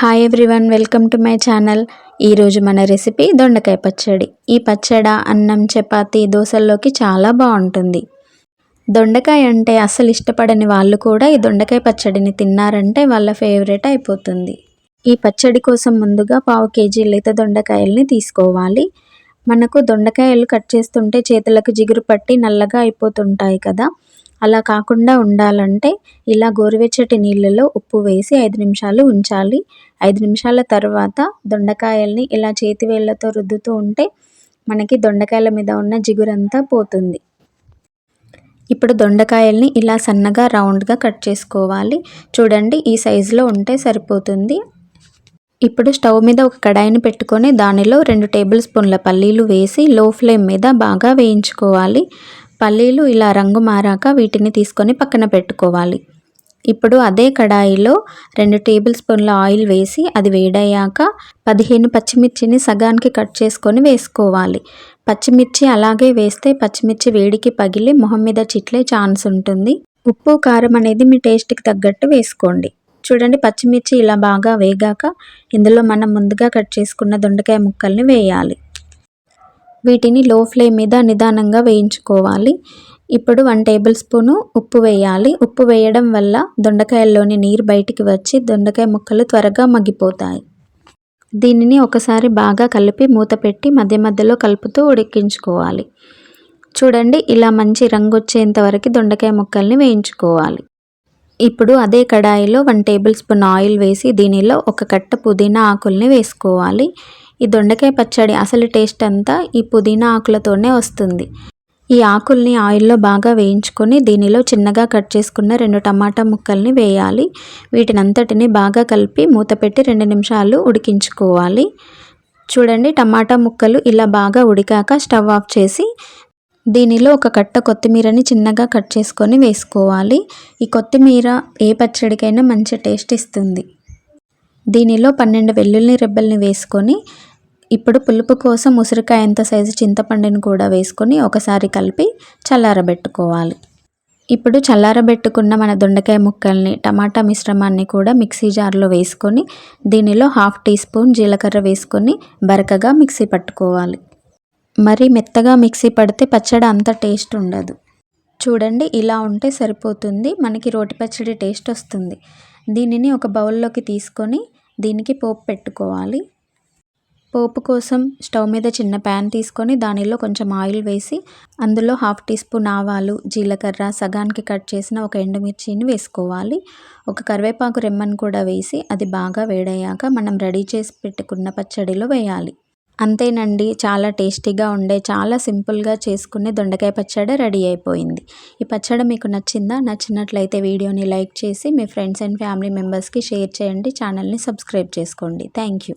Hi everyone welcome to my channel ఈరోజు మన recipe దొండకాయ పచ్చడి. ఈ పచ్చడ అన్నం చపాతి దోశల్లోకి చాలా బాగుంటుంది. దొండకాయ అంటే అస్సలు ఇష్టపడని వాళ్ళు కూడా ఈ దొండకాయ పచ్చడిని తిన్నారంటే వాళ్ళ ఫేవరెట్ అయిపోతుంది. ఈ పచ్చడి కోసం ముందుగా పావు కేజీ లేత దొండకాయల్ని తీసుకోవాలి. మనకు దొండకాయలు కట్ చేస్తుంటే చేతులకు జిగురు పట్టి నల్లగా అయిపోతుంటాయి కదా. అలా కాకుండా ఉండాలంటే ఇలా గోరువెచ్చటి నీళ్ళలో ఉప్పు వేసి ఐదు నిమిషాలు ఉంచాలి. ఐదు నిమిషాల తర్వాత దొండకాయల్ని ఇలా చేతి వేళ్ళతో రుద్దుతూ ఉంటే మనకి దొండకాయల మీద ఉన్న జిగురంతా పోతుంది. ఇప్పుడు దొండకాయల్ని ఇలా సన్నగా రౌండ్గా కట్ చేసుకోవాలి. చూడండి ఈ సైజులో ఉంటే సరిపోతుంది. ఇప్పుడు స్టవ్ మీద ఒక కడాయిని పెట్టుకొని దానిలో రెండు టేబుల్ స్పూన్ల పల్లీలు వేసి లో ఫ్లేమ్ మీద బాగా వేయించుకోవాలి. పల్లీలు ఇలా రంగు మారాక వీటిని తీసుకొని పక్కన పెట్టుకోవాలి. ఇప్పుడు అదే కడాయిలో రెండు టేబుల్ స్పూన్ల ఆయిల్ వేసి అది వేడయ్యాక పదిహేను పచ్చిమిర్చిని సగానికి కట్ చేసుకొని వేసుకోవాలి. పచ్చిమిర్చి అలాగే వేస్తే పచ్చిమిర్చి వేడికి పగిలి మొహం మీద చిట్లే ఛాన్స్ ఉంటుంది. ఉప్పు కారం అనేది మీ టేస్ట్కి తగ్గట్టు వేసుకోండి. చూడండి పచ్చిమిర్చి ఇలా బాగా వేగాక ఇందులో మనం ముందుగా కట్ చేసుకున్న దొండకాయ ముక్కల్ని వేయాలి. వీటిని లో ఫ్లేమ్ మీద నిదానంగా వేయించుకోవాలి. ఇప్పుడు వన్ టేబుల్ స్పూను ఉప్పు వేయాలి. ఉప్పు వేయడం వల్ల దొండకాయల్లోని నీరు బయటికి వచ్చి దొండకాయ ముక్కలు త్వరగా మగ్గిపోతాయి. దీనిని ఒకసారి బాగా కలిపి మూత పెట్టి మధ్య మధ్యలో కలుపుతూ ఉడికించుకోవాలి. చూడండి ఇలా మంచి రంగు వచ్చేంత వరకు దొండకాయ ముక్కల్ని వేయించుకోవాలి. ఇప్పుడు అదే కడాయిలో వన్ టేబుల్ స్పూన్ ఆయిల్ వేసి దీనిలో ఒక కట్ట పుదీనా ఆకుల్ని వేసుకోవాలి. ఈ దొండకాయ పచ్చడి అసలు టేస్ట్ అంతా ఈ పుదీనా ఆకులతోనే వస్తుంది. ఈ ఆకుల్ని ఆయిల్లో బాగా వేయించుకొని దీనిలో చిన్నగా కట్ చేసుకున్న రెండు టమాటా ముక్కల్ని వేయాలి. వీటిని అంతటిని బాగా కలిపి మూత పెట్టి రెండు నిమిషాలు ఉడికించుకోవాలి. చూడండి టమాటా ముక్కలు ఇలా బాగా ఉడికాక స్టవ్ ఆఫ్ చేసి దీనిలో ఒక కట్ట కొత్తిమీరని చిన్నగా కట్ చేసుకొని వేసుకోవాలి. ఈ కొత్తిమీర ఏ పచ్చడికైనా మంచి టేస్ట్ ఇస్తుంది. దీనిలో పన్నెండు వెల్లుల్లి రెబ్బల్ని వేసుకొని ఇప్పుడు పులుపు కోసం ఉసిరికాయంత సైజు చింతపండుని కూడా వేసుకొని ఒకసారి కలిపి చల్లారబెట్టుకోవాలి. ఇప్పుడు చల్లారబెట్టుకున్న మన దొండకాయ ముక్కల్ని టమాటా మిశ్రమాన్ని కూడా మిక్సీ జార్లో వేసుకొని దీనిలో హాఫ్ టీ స్పూన్ జీలకర్ర వేసుకొని బరకగా మిక్సీ పట్టుకోవాలి. మరి మెత్తగా మిక్సీ పడితే పచ్చడి అంత టేస్ట్ ఉండదు. చూడండి ఇలా ఉంటే సరిపోతుంది. మనకి రోటి పచ్చడి టేస్ట్ వస్తుంది. దీనిని ఒక బౌల్లోకి తీసుకొని దీనికి పోపు పెట్టుకోవాలి. పోపు కోసం స్టవ్ మీద చిన్న ప్యాన్ తీసుకొని దానిలో కొంచెం ఆయిల్ వేసి అందులో హాఫ్ టీ స్పూన్ ఆవాలు జీలకర్ర సగానికి కట్ చేసిన ఒక ఎండుమిర్చిని వేసుకోవాలి. ఒక కరివేపాకు రెమ్మను కూడా వేసి అది బాగా వేడయ్యాక మనం రెడీ చేసి పెట్టుకున్న పచ్చడిలో వేయాలి. అంతేనండి చాలా టేస్టీగా ఉండే చాలా సింపుల్గా చేసుకునే దొండకాయ పచ్చడి రెడీ అయిపోయింది. ఈ పచ్చడి మీకు నచ్చిందా? నచ్చినట్లయితే వీడియోని లైక్ చేసి మీ ఫ్రెండ్స్ అండ్ ఫ్యామిలీ మెంబర్స్కి షేర్ చేయండి ఛానల్ని సబ్స్క్రైబ్ చేసుకోండి. Thank you.